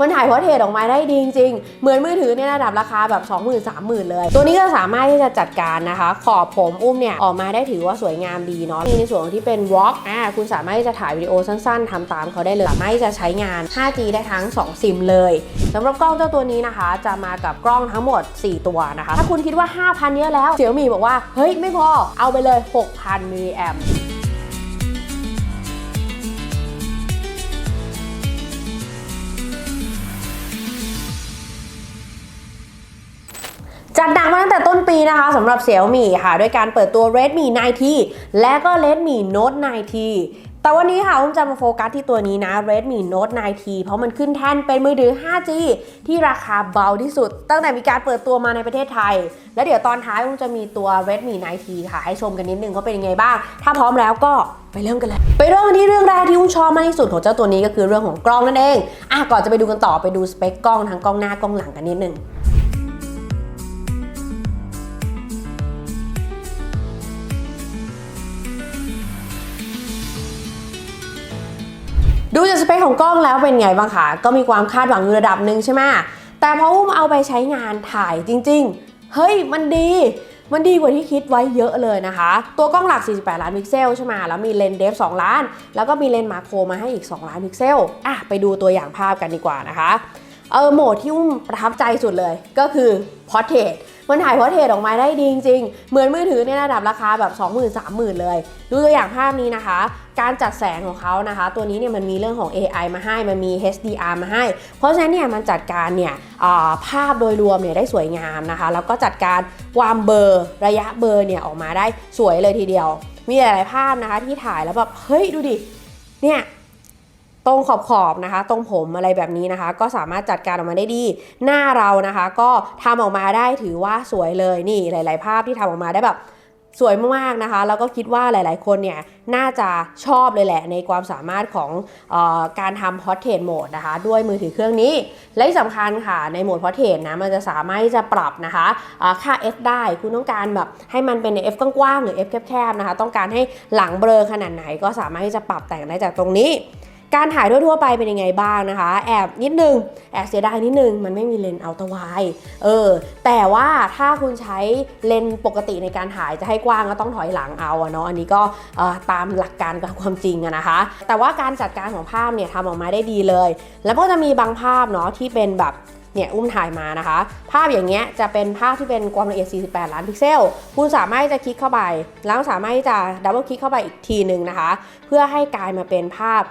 มันถ่ายพอร์เทรตออกมาได้ดีจริงๆ เหมือนมือถือเนี่ยระดับราคาแบบ 20,000 30,000 เลย ตัวนี้ก็สามารถที่จะจัดการนะคะ ขอบผมอุ้มเนี่ย ออกมาได้ถือว่าสวยงามดีเนาะ มีในส่วนของที่เป็น Walk อ่าคุณสามารถที่จะถ่ายวิดีโอสั้นๆทำตามเขาได้เลย สามารถที่จะใช้งาน 5G ได้ทั้ง 2 ซิมเลยสำหรับกล้องเจ้าตัวนี้นะคะ จะมากับกล้องทั้งหมด 4 ตัวนะคะ ถ้าคุณคิดว่า 5,000 เยอะแล้วเสี่ยวมีบอกว่า เฮ้ย ไม่พอ เอาไปเลย 6,000มิลลิแอม ปีนะคะสำหรับ Xiaomi ค่ะ ด้วยการเปิดตัว Redmi 9T และก็ Redmi Note 9T แต่วันนี้ค่ะผมจะมาโฟกัสที่ตัวนี้นะ Redmi Note 9T เพราะมันขึ้นแท่นเป็นมือถือ 5G ที่ราคาเบาที่สุด ตั้งแต่มีการเปิดตัวมาในประเทศไทย แล้วเดี๋ยวตอนท้ายผมจะมีตัว Redmi 9T ค่ะ ให้ชมกันนิดนึงว่าเป็นยังไงบ้าง ถ้าพร้อมแล้วก็ไปเริ่มกันเลย ไปเริ่มกันที่เรื่องแรกที่อุ้มชอบมากที่สุดของเจ้าตัวนี้ก็คือเรื่องของกล้องนั่นเองอะก่อนจะไปดูกันต่อไปดูสเปคกล้องทั้งกล้องหน้ากล้องหลังกันนิดนึง ดูจากสเปคของกล้องแล้วเป็นไงบ้างคะก็มีความคาดหวังอยู่ระดับหนึ่งใช่ไหมแต่พออุ้มเอาไปใช้งานถ่ายจริง ๆ เฮ้ยมันดีมันดีกว่าที่คิดไว้เยอะเลยนะคะ ตัวกล้องหลัก 48 ล้านพิกเซลใช่ไหมแล้วมีเลนส์เดฟ 2 ล้าน แล้วก็มีเลนส์มาโครมาให้อีก 2 ล้านพิกเซล อะ ไปดูตัวอย่างภาพกันดีกว่านะคะ เออโหมดที่อุ้มประทับใจสุดเลยก็คือ Portrait มันถ่ายพอร์เทรตออกมาได้ดีจริงๆ เหมือนมือถือในระดับราคาแบบ 20,000 30,000 เลย ดูตัวอย่างภาพนี้นะคะ การจัดแสงของเขานะคะ ตัวนี้เนี่ยมันมีเรื่องของ AI มาให้ มันมี HDR มาให้ เพราะฉะนั้นเนี่ยมันจัดการเนี่ยภาพโดยรวมเนี่ยได้สวยงามนะคะ แล้วก็จัดการความเบอร์ระยะเบอร์เนี่ยออกมาได้สวยเลยทีเดียว มีหลายๆภาพนะคะที่ถ่ายแล้วแบบเฮ้ยดูดิเนี่ย ตรงขอบขอบนะคะ ตรงผมอะไรแบบนี้นะคะ ก็สามารถจัดการออกมาได้ดี หน้าเรานะคะ ก็ทำออกมาได้ถือว่าสวยเลยนี่หลาย ๆ ภาพที่ทำออกมาได้แบบสวยมากๆนะคะ แล้วก็คิดว่าหลายๆ คนเนี่ยน่าจะชอบเลยแหละ ในความสามารถของออการทำ Portrait Mode นะคะ ด้วยมือถือเครื่องนี้ และที่สำคัญค่ะ ในโหมด Portrait นะ มันจะสามารถที่จะปรับนะคะอ่าค่า f ได้ คุณต้องการแบบให้มันเป็นใน f กว้างๆ หรือ f แคบๆ นะคะ ต้องการให้หลังเบลอขนาดไหนก็สามารถที่จะปรับแต่งได้จากตรงนี้ การถ่ายทั่วๆไปเป็นยังไงบ้างนะคะ แอบนิดนึง แอบเสียดายนิดนึง มันไม่มีเลนส์อัลตร้าไวเออ แต่ว่าถ้าคุณใช้เลนส์ปกติในการถ่ายจะให้กว้างก็ต้องถอยหลังเอาเนาะ อันนี้ก็ตามหลักการกับความจริงนะคะ แต่ว่าการจัดการของภาพเนี่ยทำออกมาได้ดีเลย แล้วก็จะมีบางภาพเนาะที่เป็นแบบ เนี่ยอุ้มถ่ายมานะคะ ภาพอย่างเงี้ยจะเป็นภาพที่เป็นความละเอียด 48 ล้านพิกเซล คุณสามารถจะคลิกเข้าไป แล้วสามารถที่จะดับเบิลคลิกเข้าไปอีกทีหนึ่งนะคะ เพื่อให้กลายมาเป็นภาพ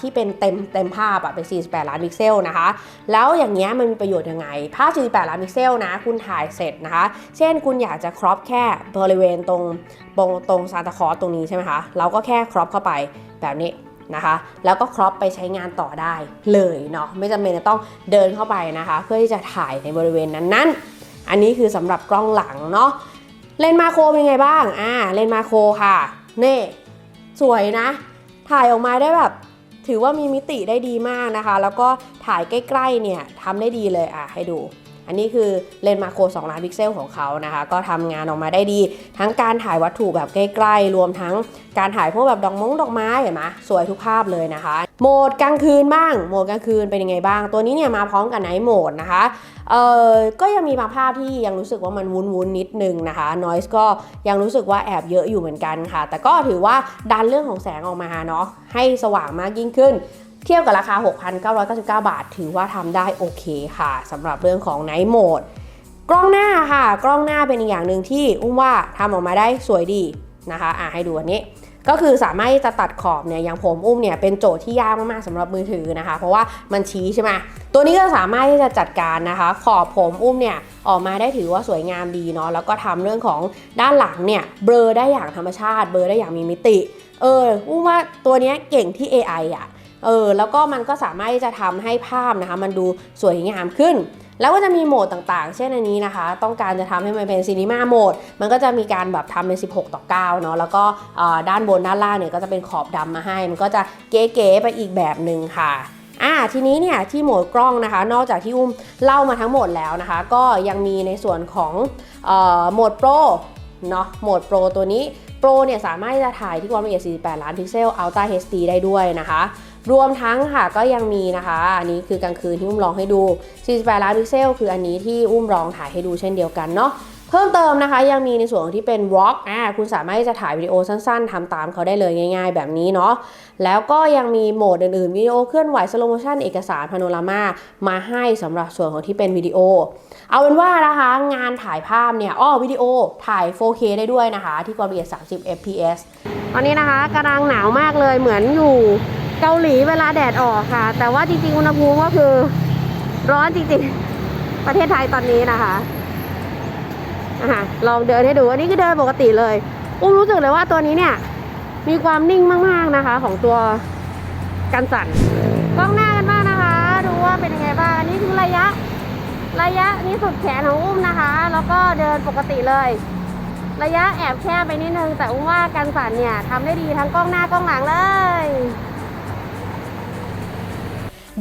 ที่เป็นเต็มเต็มภาพอะเป็น 48 ล้านพิกเซลนะคะ แล้วอย่างเงี้ยมันมีประโยชน์ยังไง ภาพ 48 ล้านพิกเซลนะ คุณถ่ายเสร็จนะคะ เช่นคุณอยากจะครอปแค่บริเวณตรงตรงตรงซานตาคอสตรงนี้ใช่ไหมคะ เราก็แค่ครอปเข้าไปแบบนี้ นะคะ แล้วก็ครอปไปใช้งานต่อได้เลยเนาะไม่จำเป็นจะต้องเดินเข้าไปนะคะ เพื่อที่จะถ่ายในบริเวณนั้นๆ อันนี้คือสำหรับกล้องหลังเนาะเลนมาโครเป็นไงบ้างอ่าเลนมาโครค่ะเน่สวยนะ ถ่ายออกมาได้แบบถือว่ามีมิติได้ดีมากนะคะ แล้วก็ถ่ายใกล้ๆเนี่ยทำได้ดีเลยอะให้ดู อันนี้คือเลนส์มาโคร2ล้านพิกเซลของเขานะคะ ก็ทำงานออกมาได้ดี ทั้งการถ่ายวัตถุแบบใกล้ๆ รวมทั้งการถ่ายพวกแบบดอกมงดอกไม้เห็นไหมสวยทุกภาพเลยนะคะ โหมดกลางคืนบ้าง โหมดกลางคืนเป็นยังไงบ้าง ตัวนี้เนี่ยมาพร้อมกับไนท์โหมดนะคะเออก็ยังมีบางภาพที่ยังรู้สึกว่ามันวุ้นๆนิดนึงนะคะ noise ก็ยังรู้สึกว่าแอบเยอะอยู่เหมือนกันค่ะ แต่ก็ถือว่าดันเรื่องของแสงออกมาเนาะให้สว่างมากยิ่งขึ้น เทียบกับราคา 6,999 บาท ถือว่าทำได้โอเคค่ะสำหรับเรื่องของ Night Mode กล้องหน้าค่ะ กล้องหน้าเป็นอีกอย่างหนึ่งที่อุ้มว่าทำออกมาได้สวยดีนะคะอะให้ดูอันนี้ก็คือสามารถจะตัดขอบเนี่ยอย่างผมอุ้มเนี่ยเป็นโจทย์ที่ยากมากๆสำหรับมือถือนะคะ เพราะว่ามันชี้ใช่ไหมตัวนี้ก็สามารถที่จะจัดการนะคะ ขอบผมอุ้มเนี่ยออกมาได้ถือว่าสวยงามดีเนาะแล้วก็ทำเรื่องของด้านหลังเนี่ยเบลอได้อย่างธรรมชาติ เบลอได้อย่างมีมิติ เอออุ้มว่าตัวนี้เก่งที่ AI อะ เออแล้วก็มันก็สามารถที่จะทำให้ภาพนะคะมันดูสวยงามขึ้น แล้วก็จะมีโหมดต่างๆ เช่นอันนี้นะคะ ต้องการจะทำให้มันเป็นซีนีมาโหมด มันก็จะมีการแบบทำเป็น 16 ต่อ9เนาะแล้วก็ด้านบนด้านล่างเนี่ยก็จะเป็นขอบดำมาให้ มันก็จะเก๋ๆไปอีกแบบหนึ่งค่ะอ่าทีนี้เนี่ยที่โหมดกล้องนะคะ นอกจากที่อุ้มเล่ามาทั้งหมดแล้วนะคะ ก็ยังมีในส่วนของโหมดโปรเนาะโหมดโปรตัวนี้โปรเนี่ยสามารถที่จะถ่ายที่ความละเอียด 48 ล้านพิกเซล Ultra HD ได้ด้วยนะคะ รวมทั้งค่ะก็ยังมีนะคะ อันนี้คือกลางคืนที่อุ้มลองให้ดู 48 ล้านพิกเซล คืออันนี้ที่อุ้มลองถ่ายให้ดูเช่นเดียวกันเนาะเพิ่มเติมนะคะยังมีในส่วนของที่เป็น Rock อ่าคุณสามารถที่จะถ่ายวิดีโอสั้นๆทำตามเขาได้เลยง่าย ๆ แบบนี้เนาะแล้วก็ยังมีโหมดอื่นๆ วิดีโอเคลื่อนไหวสโลโมชันเอกสารพาโนรามามาให้สำหรับส่วนของที่เป็นวิดีโอ เอาเป็นว่านะคะงานถ่ายภาพเนี่ยอ้อวิดีโอถ่าย 4K ได้ด้วยนะคะ ที่ความละเอียด 30 fps ตอนนี้นะคะกำลังหนาวมากเลยเหมือนอยู่ เกาหลีเวลาแดดออกค่ะ แต่ว่าจริงๆ อุณหภูมิก็คือร้อนจริงๆ ประเทศไทยตอนนี้นะคะอะลองเดินให้ดู อันนี้คือเดินปกติเลย อุ้มรู้สึกเลยว่าตัวนี้เนี่ย มีความนิ่งมากๆนะคะ ของตัวกันสั่นกล้องหน้ากันบ้างนะคะ ดูว่าเป็นยังไงบ้าง อันนี้คือระยะ ระยะนี้สุดแขนของอุ้มนะคะ แล้วก็เดินปกติเลย ระยะแอบแคบไปนิดนึง แต่อุ้มว่ากันสั่นเนี่ยทำได้ดีทั้งกล้องหน้ากล้องหลังเลย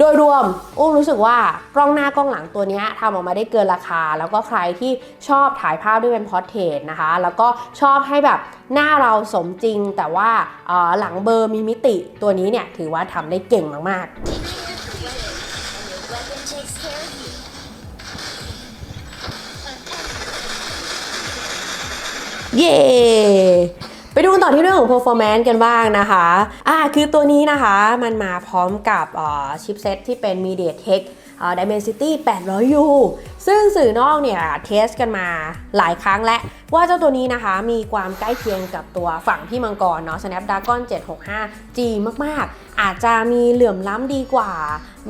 ดยรวมอุ้มรู้สึกว่ากล้องหน้ากล้องหลังตัวนี้ทำออกมาได้เกินราคา แล้วก็ใครที่ชอบถ่ายภาพด้วยเป็นพอร์เทรตนะคะ แล้วก็ชอบให้แบบหน้าเราสมจริง แต่ว่าหลังเบอร์มีมิติตัวนี้เนี่ยถือว่าทำได้เก่งมากๆ Weapon takes ไปดูกันต่อที่เรื่องของ performance กันบ้างนะคะอ่าคือตัวนี้นะคะมันมาพร้อมกับชิปเซตที่เป็น MediaTek Dimensity 800U ซึ่งสื่อนอกเนี่ยเทสกันมาหลายครั้งและ ว่าเจ้าตัวนี้นะคะมีความใกล้เคียงกับตัวฝั่งพี่มังกรเนาะ Snapdragon 765G มาก ๆ อาจจะมีเหลื่อมล้ำดีกว่า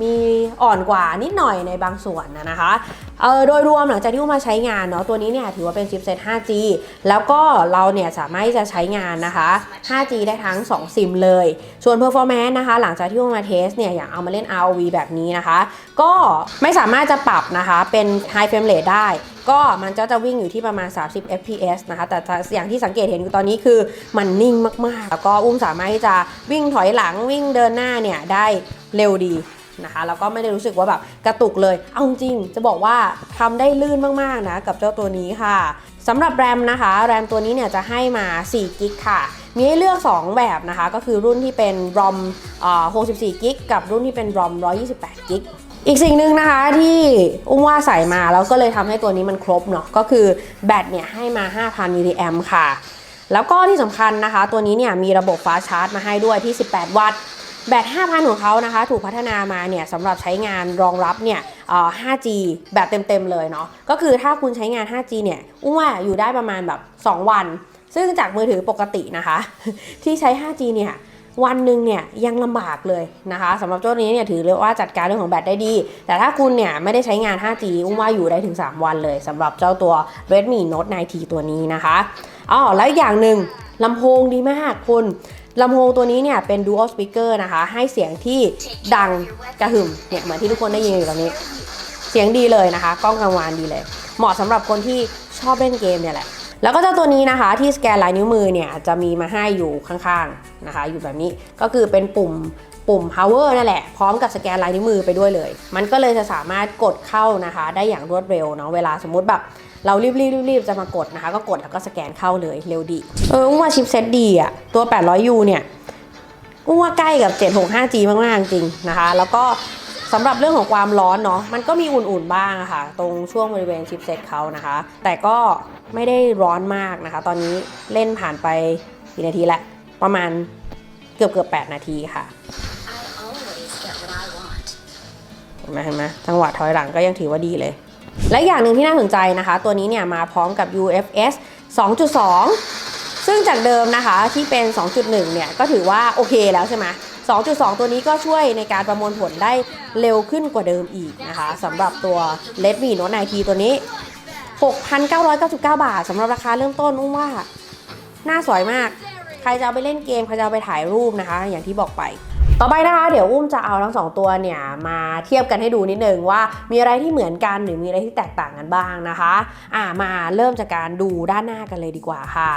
มีอ่อนกว่านิดหน่อยในบางส่วนนะคะเออโดยรวมหลังจากที่มาใช้งานเนาะตัวนี้เนี่ยถือว่าเป็นชิปเซต 5G แล้วก็เราเนี่ยสามารถที่จะใช้งานนะคะ 5G ได้ทั้ง 2 ซิมเลย ส่วน performance นะคะ หลังจากที่มมาเทสเนี่ยอย่างเอามาเล่น ROV แบบนี้นะคะ ก็ไม่สามารถจะปรับนะคะเป็น high frame rate ได้ ก็มันจะจะวิ่งอยู่ที่ประมาณ 30 fps นะคะ แต่อย่างที่สังเกตเห็นอยู่ตอนนี้คือมันนิ่งมากๆ แล้วก็อุ้มสามารถที่จะวิ่งถอยหลังวิ่งเดินหน้าเนี่ยได้เร็วดี นะคะ แล้วก็ไม่ได้รู้สึกว่าแบบกระตุกเลย เอาจริงจะบอกว่าทำได้ลื่นมากๆนะกับเจ้าตัวนี้ค่ะสำหรับแรมนะคะ แรมตัวนี้เนี่ยจะให้มา4กิกค่ะ มีให้เลือก 2 แบบนะคะ ก็คือรุ่นที่เป็น ROM 64กิกกับรุ่นที่เป็น ROM 128กิกอีกสิ่งหนึ่งนะคะที่อุ้มว่าใส่มาแล้วก็เลยทำให้ตัวนี้มันครบเนาะก็คือแบตเนี่ยให้มา 5,000มิลลิแอมค่ะ แล้วก็ที่สำคัญนะคะ ตัวนี้เนี่ยมีระบบฟ้าชาร์จมาให้ด้วยที่ 18 วัตต์ แบต 5,000 ของเขานะคะ ถูกพัฒนามาเนี่ยสำหรับใช้งานรองรับเนี่ย 5G แบบเต็มๆเลยเนาะ ก็คือถ้าคุณใช้งาน 5G เนี่ยอุ้มว่าอยู่ได้ประมาณแบบ 2 วัน ซึ่งจากมือถือปกตินะคะ ที่ใช้ 5G เนี่ยวันหนึ่งเนี่ยยังลำบากเลยนะคะสำหรับเจ้านี้เนี่ยถือเลยว่าจัดการเรื่องของแบตได้ดี แต่ถ้าคุณเนี่ยไม่ได้ใช้งาน 5G อุ้มว่าอยู่ได้ถึง 3 วันเลยสำหรับเจ้าตัว Redmi Note 9T ตัวนี้นะคะอ๋อแล้วอย่างหนึ่งลำโพงดีมากคุณ ลำโพงตัวนี้เนี่ยเป็น dual speaker นะคะ ให้เสียงที่ดังกระหึ่มเนี่ยเหมือนที่ทุกคนได้ยินอยู่ตอนนี้ เสียงดีเลยนะคะ กล้องกลางวานดีเลย เหมาะสำหรับคนที่ชอบเล่นเกมเนี่ยแหละ แล้วก็เจ้าตัวนี้นะคะที่สแกนลายนิ้วมือเนี่ยจะมีมาให้อยู่ข้างๆนะคะ อยู่แบบนี้ก็คือเป็นปุ่มปุ่ม power นั่นแหละ พร้อมกับสแกนลายนิ้วมือไปด้วยเลย มันก็เลยจะสามารถกดเข้านะคะ ได้อย่างรวดเร็วเนาะเวลาสมมติแบบ เรารีบๆรีบจะมากดนะคะ ก็กดแล้วก็สแกนเข้าเลยเร็วดี เอออุ้มว่าชิปเซตดีอะตัว 800U เนี่ยอุ้มว่าใกล้กับ 765G มาก ๆ จริงนะคะ แล้วก็สำหรับเรื่องของความร้อนเนาะมันก็มีอุ่น ๆ บ้างค่ะ ตรงช่วงบริเวณชิปเซ็ตเขานะคะ แต่ก็ไม่ได้ร้อนมากนะคะ ตอนนี้เล่นผ่านไปกี่นาทีละ ประมาณเกือบเกือบ8นาทีค่ะเห็นไหมเห็นไหมจังหวะถอยหลังก็ยังถือว่าดีเลย และอย่างหนึ่งที่น่าสนใจนะคะ ตัวนี้เนี่ยมาพร้อมกับ UFS 2.2 ซึ่งจากเดิมนะคะที่เป็น 2.1 เนี่ยก็ถือว่าโอเคแล้วใช่ไหม2.2 ตัวนี้ก็ช่วยในการประมวลผลได้เร็วขึ้นกว่าเดิมอีกนะคะสำหรับตัว Redmi Note 9T ตัวนี้ 6,999 บาทสำหรับราคาเริ่มต้นอุ้มว่า น่าสวยมาก ใครจะเอาไปเล่นเกม ใครจะเอาไปถ่ายรูปนะคะ อย่างที่บอกไป ต่อไปนะคะ เดี๋ยวอุ้มจะเอาทั้งสองตัวเนี่ยมาเทียบกันให้ดูนิดนึงว่ามีอะไรที่เหมือนกันหรือมีอะไรที่แตกต่างกันบ้างนะคะอ่ามาเริ่มจากการดูด้านหน้ากันเลยดีกว่าค่ะ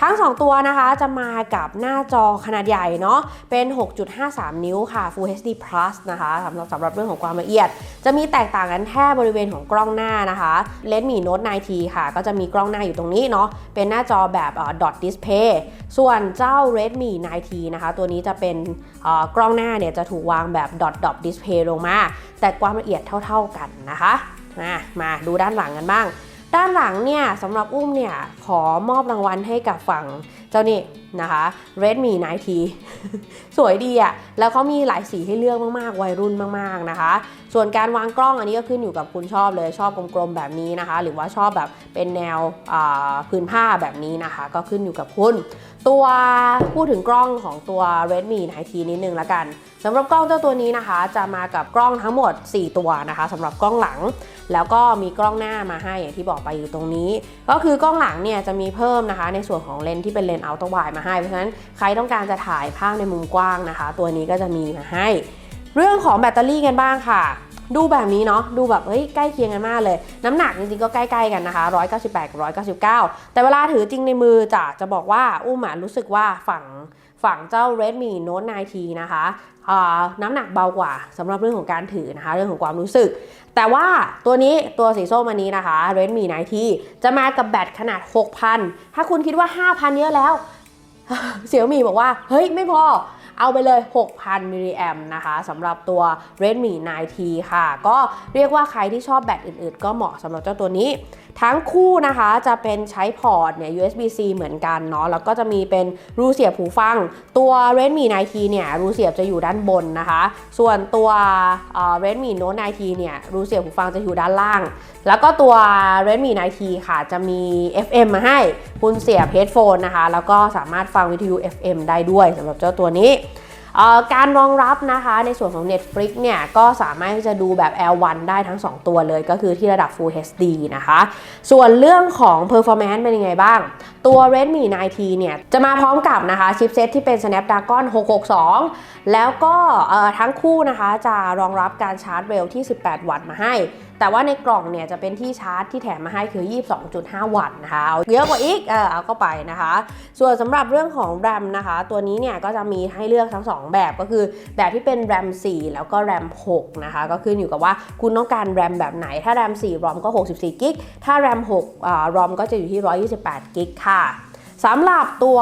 ทั้ง 2 ตัวนะคะจะมากับหน้าจอขนาดใหญ่เนาะเป็น 6.53 นิ้วค่ะ Full HD Plus นะคะสำหรับสำหรับเรื่องของความละเอียด จะมีแตกต่างกันแค่บริเวณของกล้องหน้านะคะ Redmi Note 9T ค่ะ ก็จะมีกล้องหน้าอยู่ตรงนี้เนาะเป็นหน้าจอแบบ dot display ส่วนเจ้า Redmi 9T นะคะ ตัวนี้จะเป็นกล้องล้องหน้าเนี่ยจะถูกวางแบบดอทดอทดิสเพย์ลงมา แต่ความละเอียดเท่า ๆกันนะคะมามาดูด้านหลังกันบ้าง ด้านหลังเนี่ยสำหรับอุ้มเนี่ยขอมอบรางวัลให้กับฝั่งเจ้านี่นะคะ Redmi 9T สวยดีอะ่ะแล้วเขามีหลายสีให้เลือกมากๆ วัยรุ่นมากๆนะคะ ส่วนการวางกล้องอันนี้ก็ขึ้นอยู่กับคุณชอบเลยชอบกลมๆแบบนี้นะคะ หรือว่าชอบแบบเป็นแนวพื้นผ้าแบบนี้นะคะ ก็ขึ้นอยู่กับคุณ ตัวพูดถึงกล้องของตัว Redmi 9T นิดนึงละกันสำหรับกล้องเจ้าตัวนี้นะคะ จะมากับกล้องทั้งหมด 4 ตัวนะคะสำหรับกล้องหลัง แล้วก็มีกล้องหน้ามาให้อย่างที่บอกไปอยู่ตรงนี้ ก็คือกล้องหลังเนี่ยจะมีเพิ่มนะคะ ในส่วนของเลนส์ที่เป็นเลนส์อัลตร้าไวมาให้เพราะฉะนั้นใครต้องการจะถ่ายภาพในมุมกว้างนะคะ ตัวนี้ก็จะมีมาให้ เรื่องของแบตเตอรี่กันบ้างค่ะ ดูแบบนี้เนาะดูแบบเฮ้ยใกล้เคียงกันมากเลย น้ำหนักจริงๆก็ใกล้ๆกันนะคะ 198กับ199 แต่เวลาถือจริงในมือจะจะบอกว่าอุ้มอะรู้สึกว่าฝั่งฝั่งเจ้า Redmi Note 9T นะคะอ่าน้ำหนักเบากว่าสำหรับเรื่องของการถือนะคะ เรื่องของความรู้สึก แต่ว่าตัวนี้ตัวสีส้มอันนี้นะคะ Redmi 9T จะมากับแบตขนาด 6,000 ถ้าคุณคิดว่า 5,000 เยอะแล้ว เสี่ยวมีบอกว่า เฮ้ย ไม่พอ เอาไปเลย 6,000มิลลิแอมนะคะสำหรับตัว Redmi 9T ค่ะ ก็เรียกว่าใครที่ชอบแบตอื่นๆ ก็เหมาะสำหรับเจ้าตัวนี้ทั้งคู่นะคะจะเป็นใช้พอร์ตเนี่ย USB-C เหมือนกันเนาะแล้วก็จะมีเป็นรูเสียบหูฟัง ตัว Redmi 9T เนี่ยรูเสียบจะอยู่ด้านบนนะคะ ส่วนตัว Redmi Note 9T เนี่ยรูเสียบหูฟังจะอยู่ด้านล่าง แล้วก็ตัว Redmi 9T ค่ะจะมี FM มาให้คุณเสียบ headphone นะคะ แล้วก็สามารถฟังวิทยุ FM ได้ด้วยสำหรับเจ้าตัวนี้ การรองรับนะคะในส่วนของ Netflix เนี่ยก็สามารถที่จะดูแบบ L1 ได้ทั้ง 2 ตัวเลยก็คือที่ระดับ Full HD นะคะ ส่วนเรื่องของ performance เป็นยังไงบ้าง ตัว Redmi 9T เนี่ยจะมาพร้อมกับนะคะชิปเซตที่เป็น Snapdragon 662 แล้วก็ทั้งคู่นะคะจะรองรับการชาร์จเร็วที่ 18 วัตต์มาให้แต่ว่าในกล่องเนี่ยจะเป็นที่ชาร์จที่แถมมาให้คือ 22.5 วัตต์นะคะเอาเยอะกว่าอีกเออเอาเข้าไปนะคะ ส่วนสำหรับเรื่องของ RAM นะคะ ตัวนี้เนี่ยก็จะมีให้เลือกทั้ง 2 แบบก็คือแบบที่เป็น RAM 4แล้วก็ RAM 6นะคะก็ขึ้นอยู่กับว่าคุณต้องการ RAM แบบไหน ถ้า RAM 4 ROM ก็ 64กิกถ้า RAM 6อ่า ROM ก็จะอยู่ที่ 128กิกค่ะ สำหรับตัว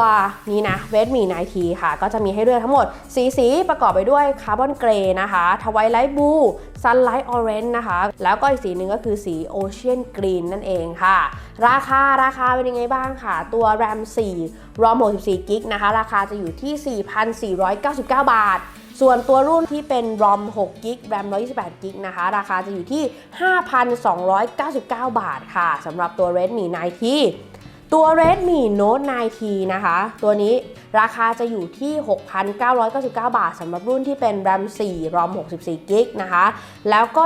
นี้นะ Redmi 9T ค่ะ ก็จะมีให้เลือกทั้งหมดสีสีประกอบไปด้วยคาร์บอนเกรย์นะคะทวายไลท์บลูซันไลท์ออเรนจ์นะคะ แล้วก็อีกสีหนึ่งก็คือสีโอเชียนกรีนนั่นเองค่ะ ราคาราคาเป็นยังไงบ้างค่ะ ตัว RAM 4 ROM 64กิกนะคะ ราคาจะอยู่ที่ 4,499 บาท ส่วนตัวรุ่นที่เป็น ROM 6กิก RAM 128กิกนะคะ ราคาจะอยู่ที่ 5,299 บาทค่ะสำหรับตัว Redmi 9T ตัว Redmi Note 9T นะคะ ตัวนี้ราคาจะอยู่ที่ 6,999 บาทสำหรับรุ่นที่เป็น RAM 4 ROM 64กิกนะคะ แล้วก็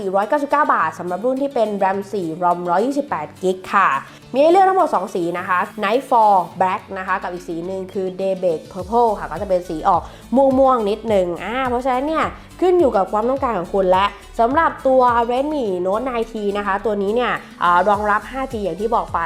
7,499 บาทสำหรับรุ่นที่เป็น RAM 4 ROM 128กิกค่ะ มีให้เลือกทั้งหมด 2 สีนะคะ Nightfall Black นะคะกับอีกสีหนึ่งคือ Daybreak Purple ค่ะก็จะเป็นสีออกม่วงๆนิดหนึ่งอ่าเพราะฉะนั้นเนี่ยขึ้นอยู่กับความต้องการของคุณและสำหรับตัว Redmi Note 9T นะคะ ตัวนี้เนี่ยอรองรับ 5G อย่างที่บอกไป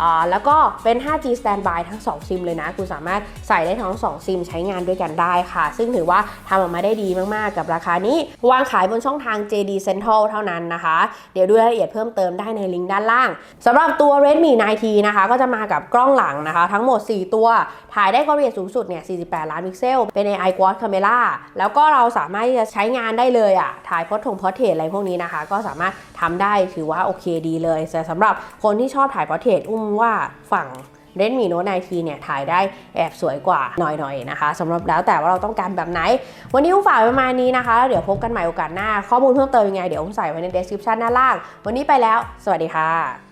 อ่าแล้วก็เป็น 5G standby ทั้ง 2 ซิมเลยนะ คุณสามารถใส่ได้ทั้ง 2 ซิมใช้งานด้วยกันได้ค่ะ ซึ่งถือว่าทำออกมาได้ดีมาก ๆ กับราคานี้ วางขายบนช่องทาง JD Central เท่านั้นนะคะ เดี๋ยวดูรายละเอียดเพิ่มเติมได้ในลิงก์ด้านล่างสำหรับตัว Redmi 9T นะคะก็จะมากับกล้องหลังนะคะ ทั้งหมด 4 ตัว ถ่ายได้ความละเอียดสูงสุดเนี่ย 48 ล้านพิกเซล เป็น AI Quad Camera แล้วก็เราสามารถที่จะใช้งานได้เลยอะถ่ายพอถงพอเทรอะไรพวกนี้นะคะ ก็สามารถทำได้ถือว่าโอเคดีเลย แต่สำหรับคนที่ชอบถ่ายพอเทรอุ้มว่าฝั่ง Redmi Note 9T เนี่ยถ่ายได้แอบสวยกว่าหน่อยๆนะคะสำหรับแล้วแต่ว่าเราต้องการแบบไหน วันนี้อุ้มฝากประมาณนี้นะคะแล้วเดี๋ยวพบกันใหม่โอกาสหน้า ข้อมูลเพิ่มเติมยังไง เดี๋ยวอุ้มใส่ไว้ใน description ด้านล่าง วันนี้ไปแล้ว สวัสดีค่ะ